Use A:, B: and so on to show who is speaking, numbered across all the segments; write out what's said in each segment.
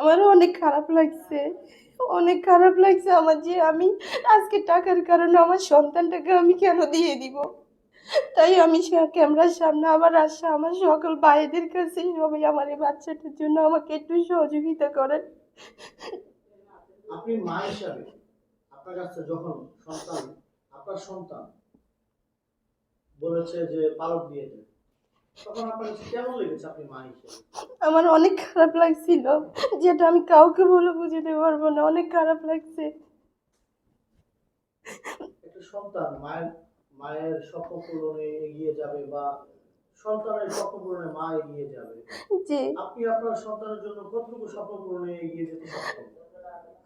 A: আমারও অনেক খারাপ লাগছে। অনেক খারাপ লাগছে আমার যে আমি আজকে টাকার কারণে আমার সন্তানটাকে আমি কেন দিয়ে দিব? তাই আমি ক্যামেরার সামনে আবার আশা আমার সকল ভাইদের কাছে সবাই আমার এই বাচ্চাটার জন্য আমাকে একটু সহযোগিতা করেন।
B: আপনি মা হিসাবে আপনার কাছে যখন সন্তান, আপনার সন্তান বলেছে যে পালক দিয়ে দেন
A: আমার অনেক খারাপ লাগছিল যেটা আমি কাউকে বলে বুঝতে পারব না অনেক খারাপ লাগছে।
B: সন্তান মায়ের মায়ের স্বপ্ন পূরণে এগিয়ে যাবে বা সন্তানের স্বপ্ন পূরণে মা এগিয়ে যাবে। আপনি আপনার সন্তানের জন্য কতটুকু স্বপ্ন পূরণে এগিয়ে যেতে সক্ষম?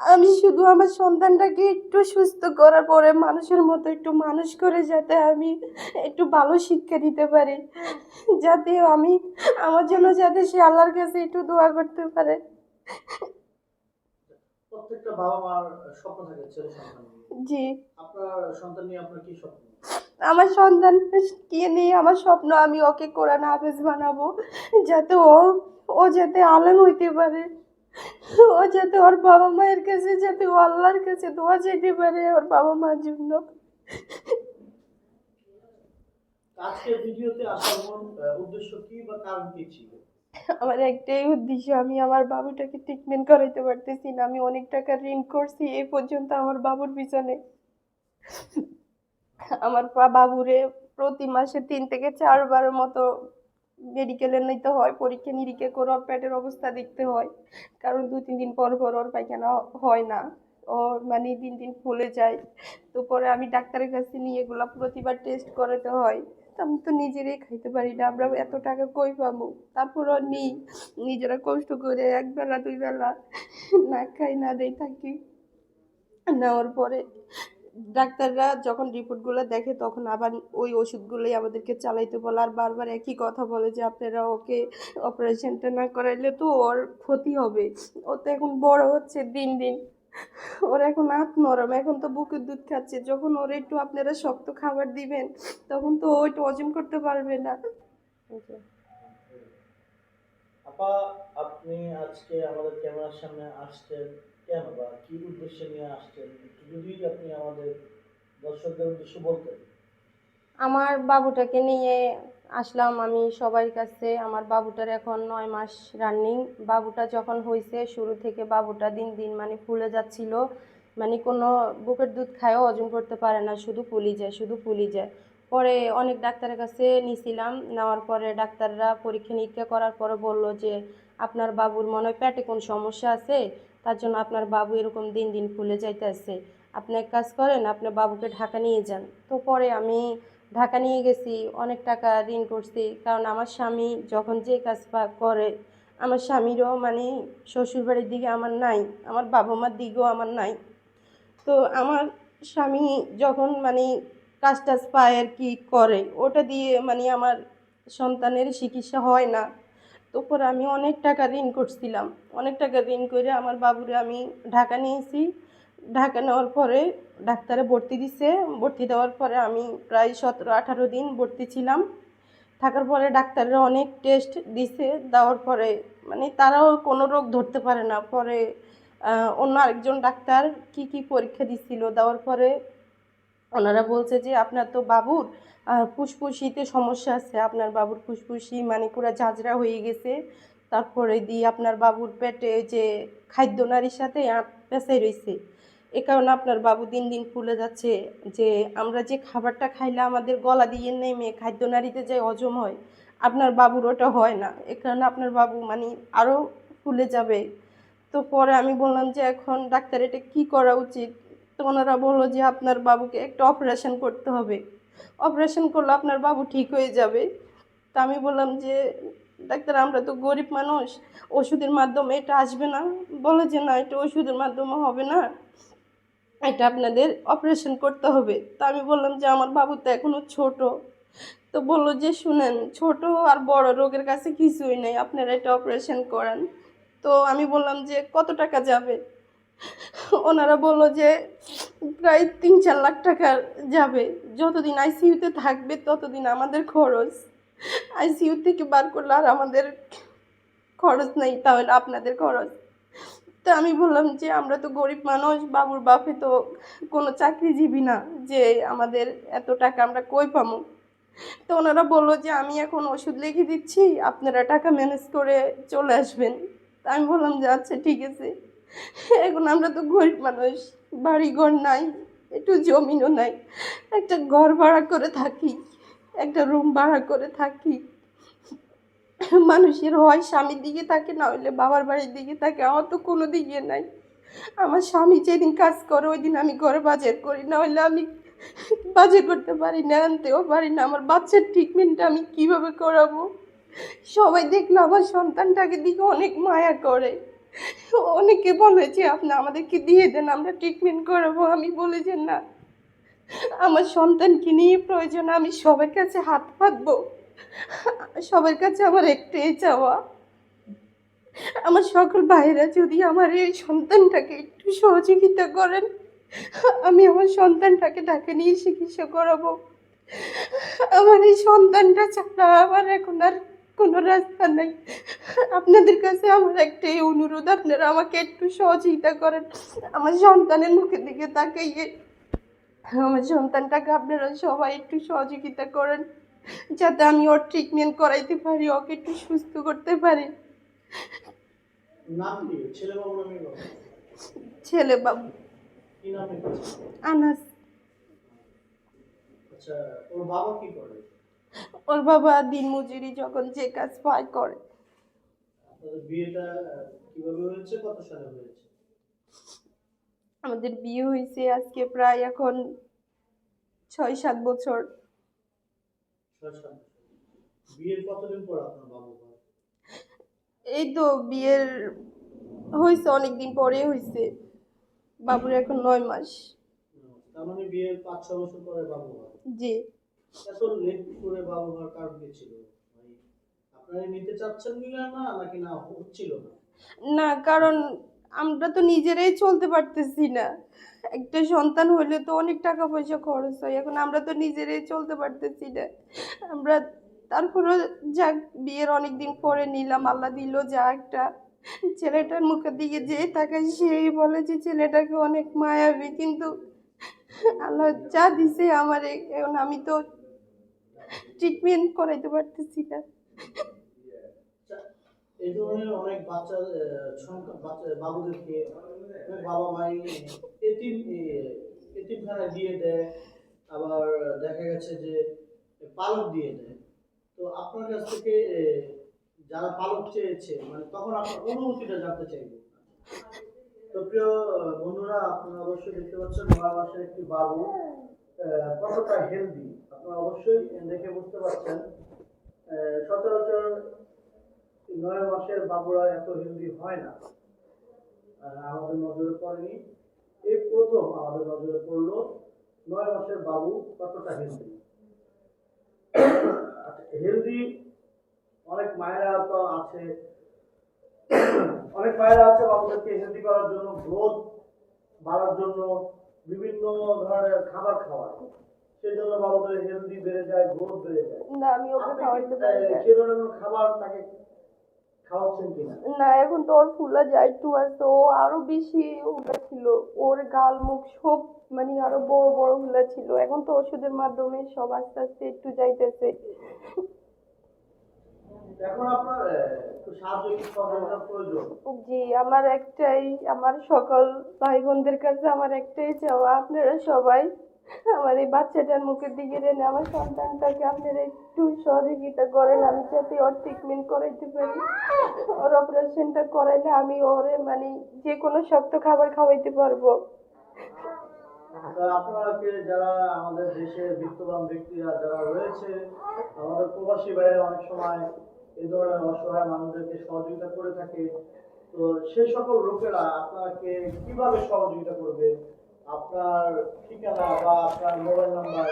A: আমি শুধু আমার সন্তানটাকে একটু সুস্থ করার পরে মানুষের মতো একটু মানুষ করে যাতে আমি একটু ভালো শিক্ষা দিতে পারি। যাতে আমি আমার জন্য যাতে সে আল্লাহর কাছে একটু দোয়া করতে পারে।
B: প্রত্যেকটা বাবা মার স্বপ্ন থাকে ছেলে সন্তান
A: জি।
B: আপনার সন্তান নিয়ে আপনার কি স্বপ্ন?
A: আমার সন্তানকে নিয়ে আমার স্বপ্ন আমি ওকে কোরআন হাফেজ বানাবো। যাতে ও ও যাতে আলেম হইতে পারে। ও যাতে ওর বাবা মায়ের কাছে যাতে ও আল্লাহর কাছে দোয়া চাইতে পারে ওর বাবা মার জন্য। আমার একটাই উদ্দেশ্য আমি আমার বাবুটাকে ট্রিটমেন্ট করাইতে পারতেছি না। আমি অনেক টাকা ঋণ করছি এই পর্যন্ত আমার বাবুর পিছনে। আমার বাবুরে প্রতি মাসে তিন থেকে চারবার মতো মেডিকেলে নিতে হয়, পরীক্ষা নিরীক্ষা করে ওর পেটের অবস্থা দেখতে হয়। কারণ দু, তিন দিন পর পর ওর পায়খানা হয় না। ওর মানে দিন দিন ফুলে যায়। তো পরে আমি ডাক্তারের কাছে নিয়ে এগুলো প্রতিবার টেস্ট করাতে হয়। আমি তো নিজেরাই খাইতে পারি না, আমরা এত টাকা কই পাবো? তারপরও নিই। নিজেরা কষ্ট করে এক বেলা দুই বেলা না খাই, না দেই, থাকি। নেওয়ার পরে। ডাক্তাররা যখন রিপোর্টগুলো দেখে তখন আবার ওই ওষুধগুলোই আমাদেরকে চালাইতে বলে। আর বারবার একই কথা বলে যে, আপনারা ওকে অপারেশনটা না করাইলে তো ওর ক্ষতি হবে। ও তো এখন বড় হচ্ছে দিন দিন। ওর এখন হাত নরম। এখন তো বুকের দুধ খাচ্ছে। যখন ওর একটু আপনারা শক্ত খাবার দিবেন, তখন তো ও একটু হজম করতে পারবে না।
B: আপা, আপনি আজকে আমাদের ক্যামেরার সামনে আসছেন। কেন বা কি উদ্দেশ্যে নিয়ে আসছেন? যদি আপনি আমাদের দর্শকদের উদ্দেশ্যে বলতেন।
C: আমার বাবুটাকে নিয়ে আসলাম আমি সবার কাছে। আমার বাবুটার এখন নয় মাস রানিং বাবুটা যখন হয়েছে শুরু থেকে বাবুটা দিন দিন মানে ফুলে যাচ্ছিল। মানে কোনো বুকের দুধ খায়ও হজম করতে পারে না, শুধু ফুলি যায়, শুধু ফুলি যায়। পরে অনেক ডাক্তারের কাছে নিয়েছিলাম নেওয়ার পরে ডাক্তাররা পরীক্ষা নিরীক্ষা করার পরে বলল যে, আপনার বাবুর মনে হয় পেটে কোন সমস্যা আছে? তার জন্য আপনার বাবু এরকম দিন দিন ফুলে যাইতেছে। আপনি এক কাজ করেন, আপনার বাবুকে ঢাকা নিয়ে যান। তো পরে আমি ঢাকা নিয়ে গেছি, অনেক টাকা ঋণ করছি। কারণ আমার স্বামী যখন যে কাজ করে, আমার স্বামীরও মানে শ্বশুরবাড়ির দিকে আমার নাই, আমার বাবা মার দিকেও আমার নাই। তো আমার স্বামী যখন মানে কাজ টাজ পায় আর কি করে, ওটা দিয়ে মানে আমার সন্তানের চিকিৎসা হয় না। তো পরে আমি অনেক টাকা ঋণ করছিলাম। অনেক টাকা ঋণ করে আমার বাবুরে আমি ঢাকা নিয়েছি ঢাকা নেওয়ার পরে ডাক্তারে ভর্তি দিছে। ভর্তি দেওয়ার পরে আমি প্রায় সতেরো, আঠারো দিন ভর্তি ছিলাম। থাকার পরে ডাক্তাররা অনেক টেস্ট দিছে। দেওয়ার পরে মানে তারাও কোনো রোগ ধরতে পারে না। পরে অন্য আরেকজন ডাক্তার কি কি পরীক্ষা দিছিল দেওয়ার পরে ওনারা বলছে যে, আপনার তো বাবুর ফুসফুসিতে সমস্যা আছে। আপনার বাবুর ফুসফুসি মানে পুরো ঝাঁঝরা হয়ে গেছে। তারপরে দিয়ে আপনার বাবুর পেটে যে খাদ্য নারীর সাথে পেঁচাই রয়েছে এ কারণে আপনার বাবু দিন দিন ফুলে যাচ্ছে যে আমরা যে খাবারটা খাইলে আমাদের গলা দিয়ে নেমে খাদ্য নারীতে যে হজম হয়, আপনার বাবুর ওটা হয় না। এ কারণে আপনার বাবু মানে আরও ফুলে যাবে। তো পরে আমি বললাম যে এখন ডাক্তার এটা কী করা উচিত? তো ওনারা বলল যে আপনার বাবুকে একটা অপারেশন করতে হবে। অপারেশন করলে আপনার বাবু ঠিক হয়ে যাবে। তা আমি বললাম যে, ডাক্তার, আমরা তো গরিব মানুষ। ওষুধের মাধ্যমে এটা আসবে না। বলে যে, না, এটা ওষুধের মাধ্যমে হবে না। এটা আপনাদের অপারেশন করতে হবে। তা আমি বললাম যে, আমার বাবু তো এখনও ছোট। তো বলল যে, শুনেন, ছোট আর বড় রোগের কাছে কিছুই নেই। আপনারা এটা অপারেশন করান। তো আমি বললাম যে, কত টাকা যাবে? ওনারা বলল যে প্রায় তিন চার লাখ টাকা যাবে। যতদিন আইসিইউতে থাকবে, ততদিন আমাদের খরচ। আইসিইউ থেকে বার করলে আর আমাদের খরচ নেই, তাহলে আপনাদের খরচ। তা আমি বললাম যে, আমরা তো গরিব মানুষ, বাবুর বাপে তো কোনো চাকরিজীবী না, যে আমাদের এত টাকা আমরা কই পাবো তো ওনারা বলল যে, আমি এখন ওষুধ লিখে দিচ্ছি, আপনারা টাকা ম্যানেজ করে চলে আসবেন। তা আমি বললাম যে আচ্ছা ঠিক আছে। এখন আমরা তো গরিব মানুষ। বাড়ি ঘর নাই, একটু জমিনও নাই। একটা ঘর ভাড়া করে থাকি, একটা রুম ভাড়া করে থাকি। মানুষের হয় স্বামীর দিকে থাকে, না হলে বাবার বাড়ির দিকে থাকে, আমার তো কোনো দিকে নাই। আমার স্বামী যেদিন কাজ করে, ওই দিন আমি ঘরে বাজার করি, না হলে আমি বাজার করতে পারি না, আনতেও পারি না। আমার বাচ্চার ট্রিটমেন্টটা আমি কীভাবে করাবো? সবাই দেখল আমার সন্তানটাকে দিকে অনেক মায়া করে। অনেকে বলে যে, আপনি আমাদেরকে দিয়ে দেন, আমরা ট্রিটমেন্ট করাবো। আমি বলি যে, না, আমার সন্তানকে নিয়ে প্রয়োজন, আমি সবার কাছে হাত পাতবো। সবার কাছে আমার একটাই চাওয়া। আমার সকল ভাইরা যদি আমার এই সন্তানটাকে একটু সহযোগিতা করেন, আমি আমার সন্তানটাকে ঢাকা নিয়ে চিকিৎসা করাবো। আমার এই সন্তানটা ছাড়া আমার এখন আর কোনো রাস্তা নেই। আপনাদের কাছে আমার একটাই অনুরোধ আপনারা আমাকে একটু সহযোগিতা করেন। আমার সন্তানের মুখের দিকে তাকাইয়ে আমার সন্তানটাকে আপনারা সবাই একটু সহযোগিতা করেন যাতে আমি ওর ট্রিটমেন্ট করাইতে পারি ওকে একটু সুস্থ করতে পারি।
B: ছেলে বাবু
C: আনাস।
B: আচ্ছা ওর বাবা
C: দিন মজুরি যখন যে কাজ পায় করে।
B: বিয়েটা কীভাবে হয়েছে কত সালে হয়েছে?
C: আমাদের বিয়ে হয়েছে আজকে প্রায় এখন ছয় সাত বছর।
B: ছয় সাত বছর। বিয়ের কতদিন পর আপনার বাবু
C: এই তো বিয়ের হয়েছে অনেকদিন পরে হয়েছে। বাবুর এখন নয় মাস।
B: তার মানে বিয়ের পাঁচ ছ বছর পরে বাবু হয়।
C: জি।
B: এত লেট করে বাবু হওয়ার কারণ কি ছিল? আপনারা নিতে চাচ্ছেন না, নাকি না, হচ্ছিল না?
C: কারণ আমরা তো নিজেরাই চলতে পারতেছি না। একটা সন্তান হলে তো অনেক টাকা পয়সা খরচ হয়, এখন আমরা তো নিজেরাই চলতে পারতেছি না। আমরা তারপরে যাক, বিয়ের অনেক দিন পরে নিলাম, আল্লাহ দিল যা একটা। ছেলেটার মুখের দিকে যে তাকায় সেই বলে যে ছেলেটাকে অনেক মায়াবী, কিন্তু আল্লাহ যা দিছে আমার, এখন আমি তো ট্রিটমেন্ট করাইতে পারতেছি না।
B: এই ধরনের অনেক বাচ্চা বাবুদেরকে বাবা মাই এতিম এতিমখানায় দিয়ে দেয়। আবার দেখা গেছে যে পালক দিয়ে দেয়। তো আপনার কাছ থেকে যারা পালক চেয়েছে মানে তখন আপনার অনুভূতিটা জানতে চাইব। তো প্রিয় বন্ধুরা, আপনারা অবশ্যই দেখতে পাচ্ছেন নয় মাসের একটি বাবু কতটা হেলদি আপনারা অবশ্যই দেখে বুঝতে পারছেন সচরাচর নয় মাসের বাবুরা এত হেলদি হয় না। আমাদের নজরে পড়েনি। এই প্রথম আমাদের নজরে পড়ল নয় মাসের বাবু কতটা হেলদি হেলদি অনেক মায়েরা তো আছে। অনেক মায়েরা আছে বাবুদেরকে হেলদি করার জন্য গ্রোথ বাড়ার জন্য, বিভিন্ন ধরনের খাবার খাওয়ায়। সেই জন্য বাবুদের হেলদি বেড়ে যায় গ্রোথ বেড়ে যায়।
C: না আমি ওকে খাওয়াইতে পারি না।
B: সে ধরনের কোনো খাবার তাকে
C: না? এখন তো ওর ফুলা যায় একটু আছে ও আরও বেশি ছিল। ওর গাল মুখ সব মানে আরও বড় বড় হুলা ছিল। এখন তো ওষুধের মাধ্যমে সব আস্তে আস্তে একটু যাইতেছে। জি আমার একটাই আমার সকল ভাই বোনদের কাছে আমার একটাই চাওয়া আপনারা সবাই আমার এই বাচ্চাটার মুখের দিকে রেনে আমার সন্তানটাকে আপনারা একটু সহযোগিতা করেন, আমি যাতে ওর ট্রিটমেন্ট করাইতে পারি। ওর অপারেশনটা করাইলে আমি ওরে মানে যে কোনো শক্ত খাবার খাওয়াইতে পারব।
B: আপনারাকে যারা আমাদের দেশের বিত্তবান ব্যক্তিরা যারা রয়েছে, আমাদের প্রবাসী বাইরে অনেক সময় এই ধরনের অসহায় মানুষদেরকে সহযোগিতা করে থাকে। তো সেই সকল লোকেরা আপনাকে কীভাবে সহযোগিতা করবে? আপনার ঠিকানা বা আপনার মোবাইল নাম্বার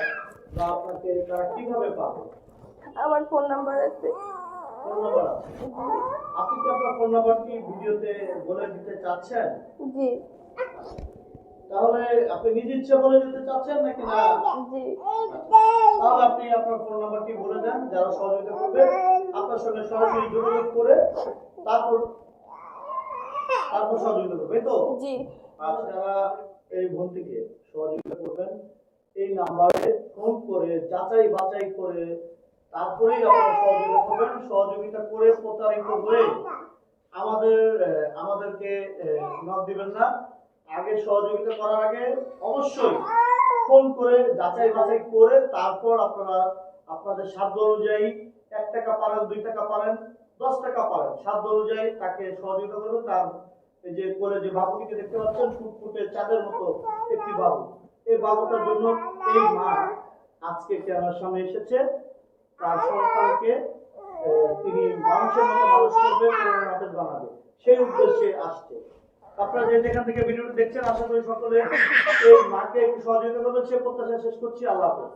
B: বা আপনাকে তারা কীভাবে পাবে
C: আমার ফোন নাম্বার আছে।
B: ফোন নাম্বার আপনি কি আপনার ফোন নাম্বারটি ভিডিওতে বলে দিতে চাচ্ছেন?
C: জি।
B: তাহলে আপনি নিজ ইচ্ছে বলে দিতে চাচ্ছেন নাকি না?
C: জি।
B: তাহলে আপনি আপনার ফোন নাম্বারটি বলে দেন? যারা সহযোগিতা করবে আপনার সঙ্গে সরাসরি যোগাযোগ করে তারপর তারপর সহযোগিতা করবে তো?
C: জি।
B: আপনারা এই বোনটিকে সহযোগিতা করবেন। এই নাম্বারে ফোন করে, যাচাই বাছাই করে, তারপরেই আপনারা সহযোগিতা করবেন। সহযোগিতা করে প্রতারিত হয়ে আমাদের আমাদেরকে নক দিবেন না। আগে সহযোগিতা করার আগে অবশ্যই ফোন করে, যাচাই বাছাই করে, তারপর আপনারা, আপনাদের সাধ্য অনুযায়ী এক টাকা পারেন, দুই টাকা পারেন, দশ টাকা পারেন। সাধ্য অনুযায়ী তাকে সহযোগিতা করবেন, তার যে করে যে বাবুটিকে দেখতে পাচ্ছেন, ফুটফুটে চাঁদের মতো একটি বাবু। এই বাবুটার জন্য এই মা আজকে ক্যামেরার সামনে এসেছে। তার সন্তানকে তিনি মানুষের মতো মানুষ করবে করোনা বানাবে। সেই উদ্দেশ্যে আসছে। আপনারা যে যেখান থেকে ভিডিওটি দেখছেন, আশা করি সকলে এই মাকে একটু সহযোগিতা করবেন। সে প্রত্যাশা শেষ করছি। আল্লাহ হাফেজ।